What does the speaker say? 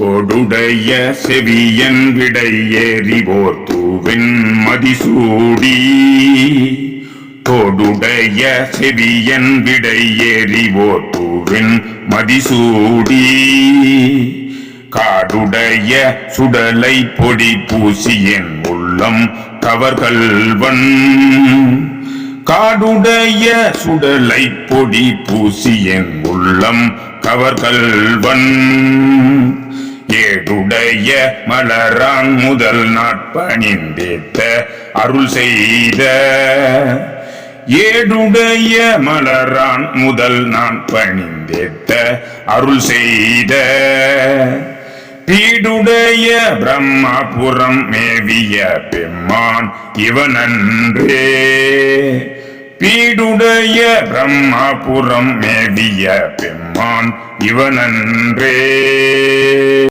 தோடுடைய செவியன் விடை ஏறிவோர் தூவின் மதிசூடி. தோடுடைய செவியன் விடை ஏறிவோர் தூவின் மதிசூடி. காடுடைய சுடலை பொடி பூசியன் உள்ளம் கவர்கள்வன் காடுடைய சுடலை பொடி பூசியன் உள்ளம் கவர்கள்வன் உடைய மலரான் முதல் நாட்பணிந்தேத்த அருள் செய்த ஏடுடைய மலரான் முதல் நான் பணிந்தேத்த அருள் செய்த பீடுடைய பிரம்மாபுரம் மேவிய பெம்மான் இவனன்றே. பீடுடைய பிரம்மாபுரம் மேவிய பெம்மான் இவனன்றே.